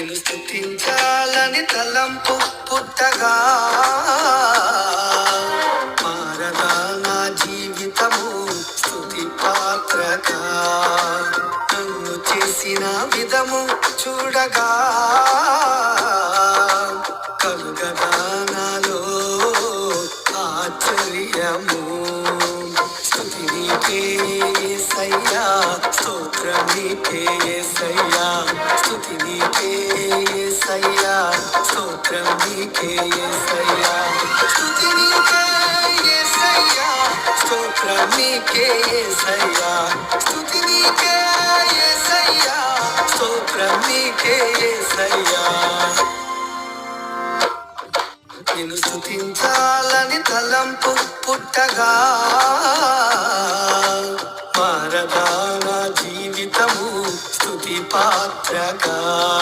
నిన్ను స్థుతించాలని తలంపు పుట్టగా మారదా నా జీవితము స్థుతి పాత్రగా. నన్ను చేసిన విధము చూడగా కలుగదా నాలో ఆశ్చర్యము. స్థుతి నీకే సయ్యా స్తోత్రం సయ్యా స్థుతి నీకే సయ్యా స్తోత్రం నీకే సయ్యా స్థుతి నీకే సయ్యా స్తోత్రం నీకే సయ్యా స్థుతి నీకే సయ్యా స్తోత్రం నీకే సయ్యా నిన్ను స్థుతించాలని తలంపు పుట్టగా పాత్రగా.